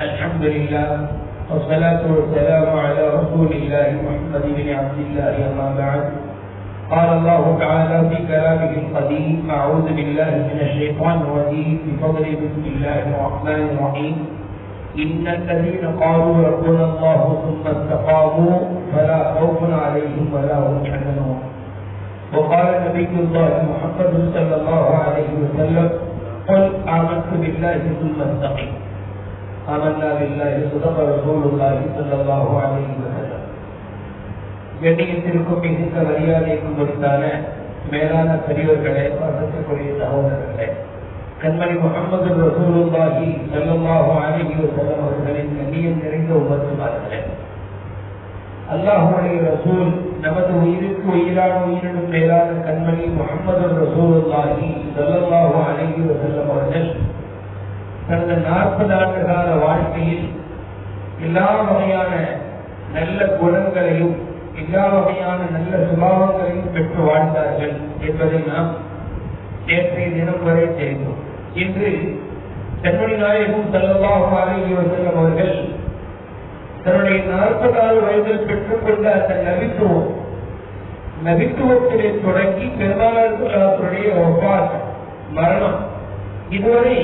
الحمد لله والصلاة والسلام على رسول الله محمد بن عبد الله أما بعد. قال الله تعالى في كلامه القديم أعوذ بالله من الشيطان الرجيم بفضل بسم الله الرحمن الرحيم. إن الذين قالوا ربنا الله ثم استقاموا فلا خوف عليهم ولا هم يحزنون. وقال نبي الله محمد صلى الله عليه وسلم قل آمنت بالله ثم استقم آمنا بالله صدق رسول الله صلى الله عليه وسلم கண்ணியத்திற்கும் மிகுந்த மரியாதைக்கும் கொடுத்தான மேலான பெரியவர்களே வசத்துக்குரிய சகோதரர்களே கண்மணி முகமது ரசூலுல்லாஹி ஸல்லல்லாஹு அலைஹி வஸல்லம் அவர்களின் கண்ணியம் நிறைந்த உமத்துமார்களே அல்லாஹுடைய ரசூல் நமது உயிருக்கு உயிரான உயிரினும் மேலான கண்மணி முகமது ரசூலுல்லாஹி சல்லாஹு அலைஹி வசல்லம் அவர்கள் தனது நாற்பது ஆண்டு கால வாழ்க்கையில் எல்லா வகையான நல்ல குணங்களையும் எல்லா வகையான நல்ல சுபாவங்களையும் பெற்று வாழ்ந்தார்கள் என்பதை நாம் நேற்றைய தினம் வரை தெரிந்தோம். இன்று செம்மொழி நாயகம் செல்லல்லாஹு அலைஹி வஸல்லம் அவர்கள் தன்னுடைய நாற்பதாவது வயதில் பெற்றுக்கொண்ட அந்த நபித்துவம் நபித்துவத்திலே தொடங்கி பெருமானாருடைய ஒப்பார் மரணம். இதுவரை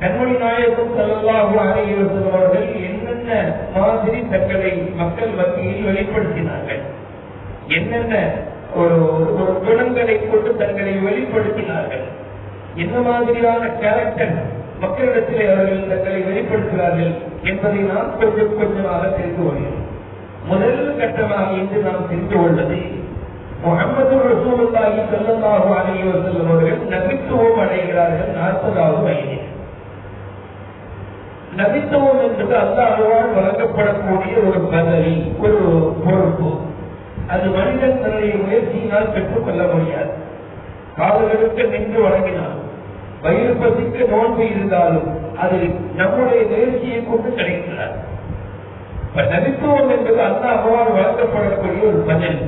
கண்மணி நாயகம் செல்லல்லாஹு அலைஹி அவர்கள் என்னென்ன மாதிரி தங்களை மக்கள் மத்தியில் வெளிப்படுத்தினார்கள் என்னென்ன ஒரு ஒரு குணங்களை கொண்டு தங்களை வெளிப்படுத்தினார்கள் என்ன மாதிரியான கேரக்டர் மக்களிடத்தில் அவர்கள் தங்களை வெளிப்படுத்தினார்கள் என்பதை நாம் கொஞ்சம் கொஞ்சமாக தெரிந்து கொள்கிறோம். முதல் கட்டமாக இன்று நாம் தெரிந்து கொள்வது முகமது ரசூலுல்லாஹி ஸல்லல்லாஹு அலைஹி வஸல்லம் அவர்கள் நபித்துவம் அடைகிறார்கள் நாற்பதாவது வயதில். நபித்துவம் என்பது அல்லாஹ்வால் வழங்கப்படக்கூடிய ஒரு பதவி ஒரு பொறுப்பு. அது மனிதன் தன்னுடைய முயற்சியினால் பெற்றுக் கொள்ள முடியாது. காதலுக்கு நின்று வழங்கினார் வயிறு பசிக்கு நோன்பு இருந்தாலும் அது நம்முடைய நேர்ச்சியை கொண்டு கிடைக்கிறார். நபித்துவம் என்பது அல்லாஹ்வால் வழங்கப்படக்கூடிய ஒரு பதில்.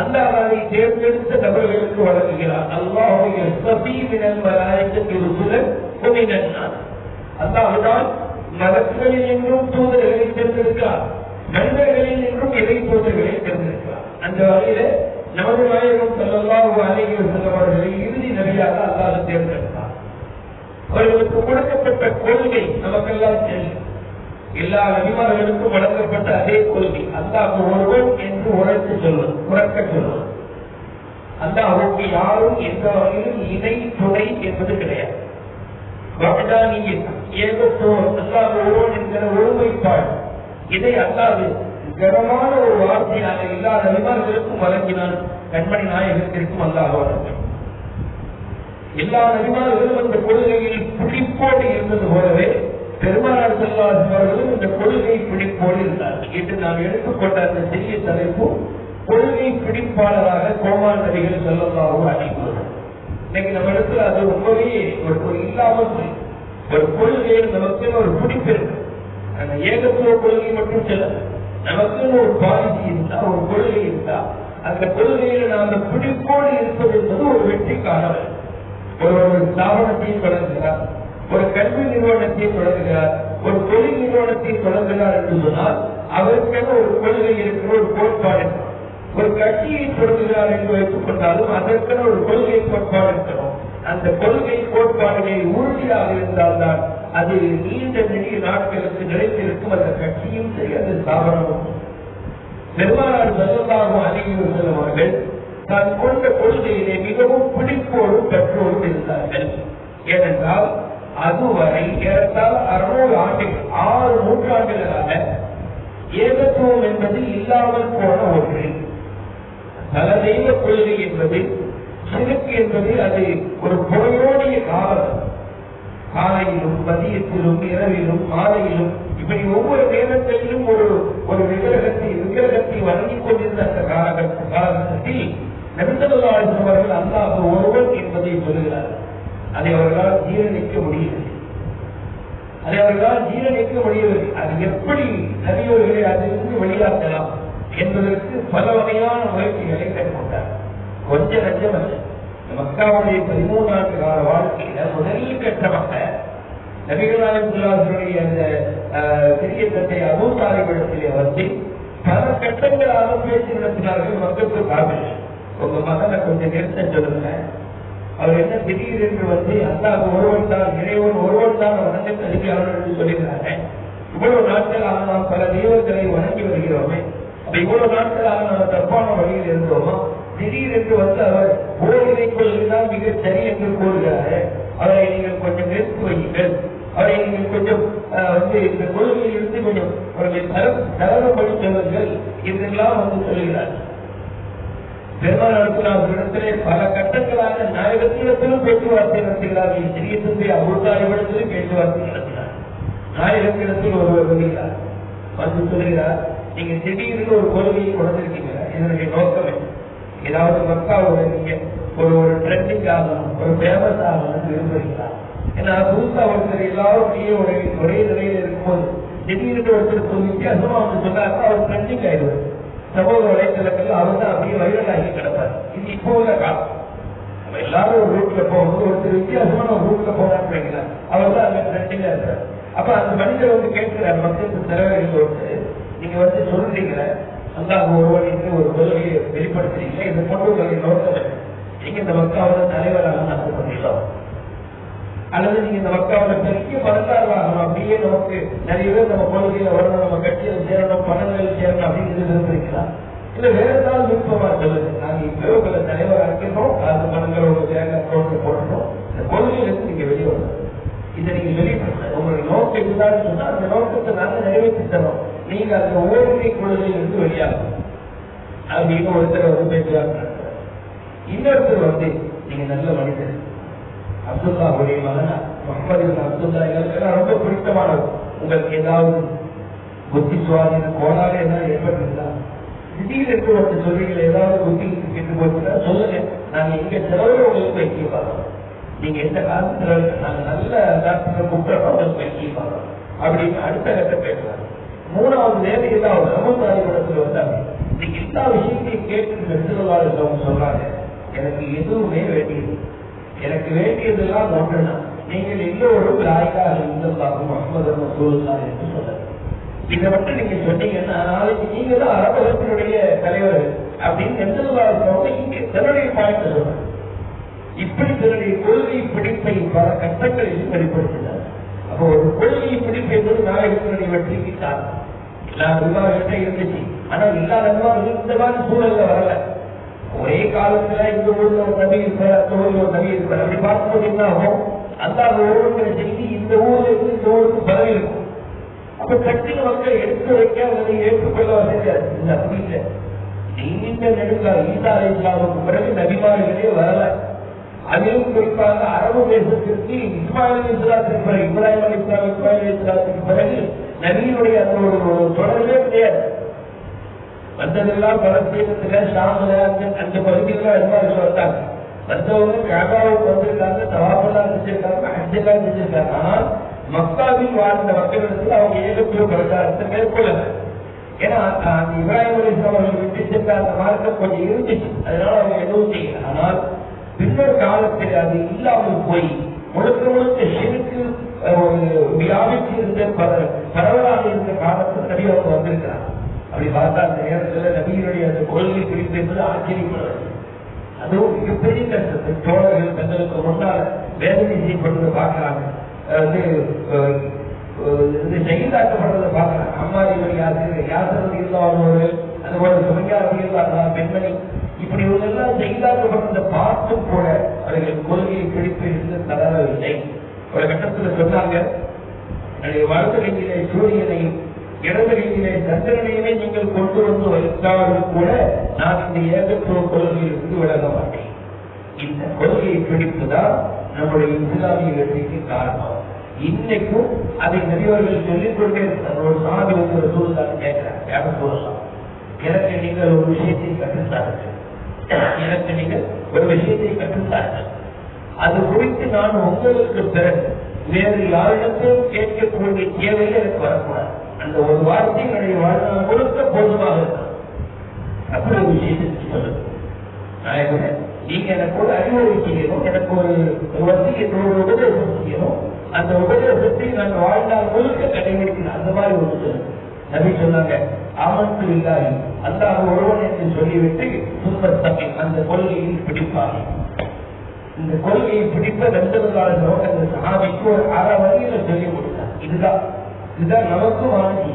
அல்லாஹ் அதை தேர்ந்தெடுத்த நபர்களுக்கு வழங்குகிறார் அல்லாஹுடைய சபீமினல் மலாய்க்கு ருசுலன் குமினன்னார் அல்லாஹுதான் மதங்களில் என்றும் தூதர்களை தேர்ந்தெடுக்கிறார். மனிதர்களில் என்றும் இறை தூதர்களை தேர்ந்தெடுக்கிறார். அந்த வகையில நமது நாயகம் செல்லல்லாஹு அலைஹி செல்லவர்களை இறுதி நபியாக அல்லாஹ் தேர்ந்தெடுக்கிறார். அவர்களுக்கு கொடுக்கப்பட்ட கொள்கை நமக்கெல்லாம் தெரியும். எல்லா நபிமார்களுக்கும் வழங்கப்பட்ட அதே கொள்கை. அல்லாஹ் ஒருவன் என்று உரைத்து சொல்வது உறக்க சொல்வது அல்லாஹுக்கு யாரும் எந்த வகையிலும் இணை துணை என்பது கிடையாது. ஏகத்துவம் அல்லாஹ் ஒருவன் என்கிற ஒருமைப்பாடு. இதை அல்லாது கனமான ஒரு வார்த்தையாக எல்லா நபிமார்களுக்கும் வழங்கினான் கண்மணி நாயகத்திற்கும் அல்லாஹ் வழங்கும் எல்லா நபிமார்களும் அந்த கொள்கையில் பிடிப்போடு இருந்தது போலவே பெருமாள் செல்வாஸ் அவர்களும் இந்த கொள்கை பிடிப்போடு இருந்தார்கள். இன்று நாம் எடுத்துக்கொண்ட அந்த சிறிய தலைப்பு கொள்கை பிடிப்பாளராக கோமால் நபிகள் செல்லல்லாகவும் அழைப்பது இன்னைக்கு நம்ம இடத்துல அது ரொம்பவே ஒரு இல்லாமல் ஒரு கொள்கையில் நமக்கு ஒரு பிடிப்பு இருக்கு. அந்த ஏகத்துவ கொள்கை மட்டும் சில. நமக்குன்னு ஒரு பாலிசி இருந்தா ஒரு கொள்கை இருந்தா அந்த கொள்கையில நாம பிடிப்போடு இருப்பது என்பது ஒரு வெற்றிக்கான ஒரு ஒரு ஸ்தாபனத்தையும் தொடங்குகிறார் ஒரு கல்வி நிறுவனத்தையும் தொடங்குகிறார் ஒரு தொழில் நிறுவனத்தையும் தொடங்குகிறார் என்று சொன்னால் அவருக்கென ஒரு கொள்கை இருக்கிற ஒரு கோட்பாடு. ஒரு கட்சியை தொடங்குகிறார் என்று வைத்துக் கொண்டாலும் அதற்கென ஒரு கொள்கை கோட்பாடு இருக்கணும். அந்த கொள்கை கோட்பாடுகள் உறுதியாக இருந்தால்தான் அது நீண்ட நெடிய நாட்களுக்கு நிலைத்திருக்கும். அந்த கட்சியும் சரி அந்த ஸ்தாபனமும் பெருமானார் செல்லதாகவும் அணுகி அவர்கள் தான் கொண்ட கொள்கையிலே மிகவும் பிடிப்போடும் பெற்றோரும் இருந்தார்கள். ஏனென்றால் அதுவரை ஏறத்தால் அறுநூறு ஆண்டுகள் ஆறு நூற்றாண்டுகளாக ஏகத்துவம் என்பது இல்லாமல் போன ஒன்று. பல தெய்வ கொள்கை என்பது சிறுக்கு என்பது அது ஒரு பொருளோடைய காலம். காலையிலும் மதியத்திலும் இரவிலும் மாலையிலும் இப்படி ஒவ்வொரு நேரத்திலும் ஒரு ஒரு விக்கிரகத்தை விக்கிரகத்தை வழங்கிக் கொண்டிருந்த அந்த காலகட்ட காலகட்டத்தில் நெருந்தலாளர்கள் அவர்கள் அல்லாஹ் ஒருவர் என்பதை சொல்கிறார் அதை அவர்களால் ஜீரணிக்க முடியவில்லை. அதை அவர்களால் ஜீரணிக்க முடியவில்லை. அது எப்படி நபியோர்களை அதிலிருந்து வெளியாக்கலாம் என்பதற்கு பல வகையான முயற்சிகளை மேற்கொண்டார். கொஞ்ச லட்சம் அல்ல. மக்காவுடைய பதிமூன்றாண்டு கால வாழ்க்கையில முதல் கட்டமாக நபிகளாருடைய அந்த அஹ், பெரிய தந்தை அபூசாரிகளிடத்திலே வந்து பல கட்டங்களாக பேசி நடத்தினார்கள் மக்களுக்கு காவல் உங்க மகனை கொஞ்சம் நிறுத்த சொல்லுங்க அவர் என்ன திடீர் என்று வந்து அல்லாஹ் ஒருவன் தான் இறைவன் ஒருவன் தான் வணங்க தருகிறார்கள் என்று சொல்லுகிறாங்க இவ்வளவு நாட்களாக நாம் பல தெய்வங்களை வணங்கி வருகிறோமே. அப்ப இவ்வளவு நாட்களாக நாம் தப்பான வழியில் இருந்தோமா? திடீரென்று வந்து அவர் உலகினை கொள்கைதான் மிக சரி என்று கூறுகிறாரு. அவரை நீங்கள் கொஞ்சம் நிறுத்தி வையுங்கள். அவரை நீங்கள் கொஞ்சம் வந்து இந்த கொள்கையில் இருந்து கொஞ்சம் அவர்களை தரம் தரப்படுத்துவர்கள் இதெல்லாம் வந்து சொல்லுகிறார். பெருமாள் நடத்தினார்களிடத்திலே பல கட்டங்களாக நாயகத்திடத்திலும் பேச்சுவார்த்தை நடத்துகிறார்கள் சிறிய தந்தை அபூர்தாரிடத்திலும் பேச்சுவார்த்தை நடத்தினார். நாயகத்திடத்தில் ஒருவர் வருகிறார். வந்து சொல்கிறார் நீங்க திடீர்னு ஒரு கொள்கையை கொடுத்திருக்கீங்க இதனுடைய நோக்கமே ஏதாவது மக்காவோட நீங்க ஒரு ஒரு ட்ரெண்டிங் ஆகணும் ஒரு ஃபேமஸ் ஆகணும்னு விரும்புறீங்களா? ஏன்னா புதுசா ஒருத்தர் எல்லாரும் அப்படியே ஒரே ஒரே நிலையில இருக்கும்போது திடீர்னு ஒருத்தர் ஒரு வித்தியாசமா வந்து சொன்னாக்க அவர் ட்ரெண்டிங் ஆயிடுவார். சமூக வலைத்தளங்கள் அவர் அப்படியே வைரல் ஆகி கிடப்பார். இது இப்போ உள்ள காலம். நம்ம எல்லாரும் ஒரு ரூட்ல போகும்போது ஒருத்தர் வித்தியாசமான ஒரு ரூட்ல போறான்னு அவர் தான் அந்த ட்ரெண்டிங்கா இருக்கிறார் அப்ப அந்த மனிதர் வந்து கேட்கிறார் மக்களுக்கு தலைவர்கள் ஒருத்தர் நீங்க வந்து சொல்றீங்களே அல்லாஹ் ஒரு வழிக்கு ஒரு கொள்கையை வெளிப்படுத்துறீங்க இந்த பொண்ணு உங்களை நோக்கம் நீங்க இந்த மக்கள் தலைவராக நடந்து பண்ணிடலாம் அல்லது நீங்க இந்த மக்காவோட பெரிய பணக்காரராகணும் அப்படியே நமக்கு நிறைய பேர் நம்ம கொள்கையில வரணும் நம்ம கட்சியில சேரணும் பணங்கள் சேரணும் அப்படின்னு விரும்புறீங்களா? இல்ல வேற ஏதாவது விருப்பமா சொல்லுங்க நாங்க இப்போ உங்களை தலைவர் ஆக்கிடுறோம் அது பணங்கள் உங்க பேங்க் அக்கௌண்ட்ல போட்டுறோம் இந்த கொள்கையிலிருந்து நீங்க வெளியே வரணும். இதை நீங்க வெளிப்படுத்த உங்களுடைய நோக்கம் இருந்தாலும் சொன்னா அந்த நோக்கத்தை நாங்க நிறைவேற்றி தரோம் நீங்க அந்த ஓரினை கொள்கையிலிருந்து வெளியாகணும். அப்படின்னு ஒருத்தர் வந்து பேசுவாங்க இன்னொருத்தர் வந்து நீங்க நல்ல மனிதர். அப்துல்லாவுடைய மகனா முகமது அப்துல்லா எங்களுக்கு ரொம்ப பிடித்தமானவர். உங்களுக்கு ஏதாவது புத்தி சுவாதீன கோளாறு ஏதாவது ஏற்பட்டிருந்தா திடீரென்று ஒருத்தர் சொல்றீங்களா ஏதாவது புத்தி கெட்டு போச்சுன்னா சொல்லுங்க. நாங்க எங்க செலவு உங்களுக்கு வைக்க பார்க்கறோம். நீங்க எந்த காலத்துல நாங்க நல்ல டாக்டரை கூப்பிடுறோம் உங்களுக்கு வைக்க பார்க்கறோம். அப்படின்னு அடுத்த கட்ட பேசுறாங்க மூணாவது வேலை ஏதாவது ரமசாரி வந்தாங்க இன்னைக்கு எல்லா விஷயத்தையும் கேட்டு நெடுவாளர் சொல்றாங்க. எனக்கு எதுவுமே வேண்டியது எனக்கு வேண்டியதெல்லாம் ஒன்றுதான் நீங்கள் எல்லோரும் லாய்க்காக இருந்தாலும் முகமது ரசூலுல்லாஹ் என்று சொல்லுங்க இதை மட்டும் நீங்க சொன்னீங்கன்னா நாளைக்கு நீங்க தான் அரபகத்தினுடைய தலைவர் அப்படின்னு நெடுவாளர் இங்க தன்னுடைய பாயிண்ட் சொல்றாங்க இப்படி தன்னுடைய கொள்கை பிடிப்பை பல கட்டங்களில் வெளிப்படுத்தினார். அப்போ ஒரு கொள்கை பிடிப்பு என்பது நாயகத்தினுடைய வெற்றிக்கு காரணம். நான் விவாதத்தை இருந்துச்சு. ஆனா எல்லா நிர்வாகம் இந்த மாதிரி சூழல்ல வரல. ஒரே காலத்துல இந்த ஊர்ல ஒரு நபி இருப்பார் அந்த ஒரு நபி இருப்பார் அப்படி பார்க்கும்போது என்ன ஆகும்? அந்த ஊருங்கிற செய்தி இந்த ஊர்ல இருந்து இந்த ஊருக்கு பரவி இருக்கும். அப்ப கட்டின மக்கள் எடுத்து வைக்க அல்லது ஏற்றுக்கொள்ள வசதியாது இது அப்படி இல்லை நீண்ட நெடுங்கால ஈசா இஸ்லாமுக்கு பிறகு நபிமார்களே வரல அதிலும் குறிப்பாக அரபு தேசத்திற்கு இஸ்மாயில் இஸ்லாத்திற்கு பிறகு இப்ராஹிம் அலி இஸ்லாம் இஸ்மாயில் இஸ்லாத்திற்கு பிறகு நபியினுடைய அந்த ஒரு தொடர்பே கிடையாது. வந்ததெல்லாம் பலஸ்தீனத்துல ஷாமுல அந்த பகுதியெல்லாம் பகுதியில எல்லாம் வந்தாங்க வந்தவங்க காபாவுக்கு வந்திருக்காங்க தவாபெல்லாம் செஞ்சிருக்காங்க அஞ்செல்லாம் செஞ்சிருக்காங்க ஆனால் மக்காவில் வாழ்ந்த மக்களிடத்தில் அவங்க ஏகத்துவ பிரச்சாரத்தை மேற்கொள்ளல. ஏன்னா இப்ராஹிம் அலி அவர்கள் விட்டு சென்ற அந்த மார்க்கம் கொஞ்சம் இருந்துச்சு. அதனால அவங்க எதுவும் செய்யல. ஆனால் பின்னர் காலத்தில் அது இல்லாமல் போய் முழுக்க முழுக்க சிறுக்கு ஒரு வியாபித்து இருந்த பரவலாக இருந்த காலத்தில் நபி அவங்க வந்திருக்கிறாங்க. அப்படி பார்த்தா அந்த நேரத்தில் நபியினுடைய அந்த கொள்கை குறிப்பு என்பது ஆச்சரியப்படுறது அதுவும் மிகப்பெரிய கஷ்டத்தை தோழர்கள் தங்களுக்கு முன்னால் வேதனை செய்யப்படுறதை பார்க்கறாங்க. வந்து செயலாக்கப்படுறதை அஹ், அம்மா செய்தாக்கப்படுறதை பார்க்கறாங்க. அம்மாரிகள் யாரு? யாசரது இல்லாதவர்கள் அதுபோல சுமையார் இல்லாத பெண்மணி. இப்படி இவங்கெல்லாம் செய்தாக்கப்படுறதை பார்த்தும் கூட அவர்கள் கொள்கையை பிடிப்பு இருந்து தளரவில்லை. ஒரு கட்டத்தில் சொன்னாங்க என்னுடைய வலது கையிலே சூரியனையும் இடவெளியிலே கையிலே சந்திரனையுமே நீங்கள் கொண்டு வந்து வைத்தாலும் கூட நான் இந்த ஏகத்துவ கொள்கையிலிருந்து விலக மாட்டேன் இந்த கொள்கையை பிடித்துதான் நம்முடைய இஸ்லாமிய வெற்றிக்கு காரணம். இன்னைக்கும் அதை நிறையவர்கள் சொல்லிக் கொண்டே இருக்கிறார் ஒரு சாதி வந்து ஒரு சூழ்நிலை கேட்கிறார் யார சொல்லலாம் எனக்கு நீங்கள் ஒரு விஷயத்தை கற்றுத்தார்கள் எனக்கு நீங்கள் ஒரு விஷயத்தை கற்றுத்தார்கள் அது குறித்து நான் உங்களுக்கு பிறகு வேறு யாரிடத்திலும் கேட்கக்கூடிய தேவையில் எனக்கு வரக்கூடாது. அந்த ஒரு வார்த்தை என்னுடைய வாழ்நாள் முழுக்க போதுமாக இருக்கும் அப்படி ஒரு விஷயத்தை சொல்லுங்க நீங்க எனக்கு ஒரு அறிவுரை செய்யணும் எனக்கு ஒரு ஒரு வசதியை ஒரு உபதேசம் செய்யணும். அந்த உபதேசத்தை நான் வாழ்நாள் முழுக்க கடைபிடிக்கணும் அந்த மாதிரி ஒரு சொல் நபி சொன்னாங்க ஆமத்து இல்லாது அல்லாஹ் ஒருவன் என்று சொல்லிவிட்டு சுத்தத்தகை அந்த கொள்கையில் பிடிப்பாங்க இந்த கொள்கையை ரெண்டு ரெண்டவர்களான நோக்கங்கள் சஹாபிக்கு ஒரு அரை வழியில சொல்லி கொடுத்தார். இதுதான். இதுதான் நமக்கும் வாங்கி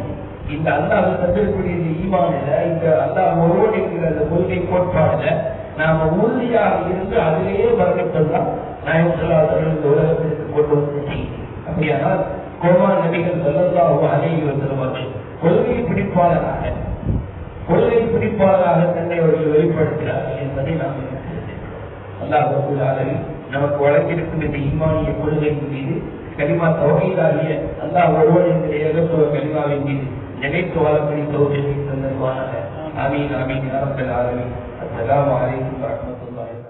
இந்த அல்லாஹ் தந்திருக்கூடிய இந்த ஈமானில இந்த அல்லாஹ் ஒருவன் அந்த கொள்கை கோட்பாடுல நாம உறுதியாக இருந்து அதிலேயே வரக்கட்டதான் நாயகத்தில் இந்த உலகத்திற்கு கொண்டு வந்துச்சு அப்படியானால் கோமா நபிகள் சொல்லல்லாஹு அலைகி வஸல்லம் கொள்கை பிடிப்பாளராக கொள்கை பிடிப்பாளராக தன்னை அவர்கள் வெளிப்படுத்துகிறார்கள் என்பதை நாம் அல்லாஹ் நமக்கு வழங்கியிருக்கும் இந்த ஈமானிய கொள்கையின் மீது கனிமா தவகையிலாகிய அல்லா ஒருவன் ஏகத்துவ கனிமாவின் மீது நினைத்து வாழக்கூடிய தோல்வியை தந்தருவானாக. ஆமீன் ஆமீன் அரசல் ஆலமீன். அஸ்ஸலாமு அலைக்கும் வரஹ்மத்துல்லாஹி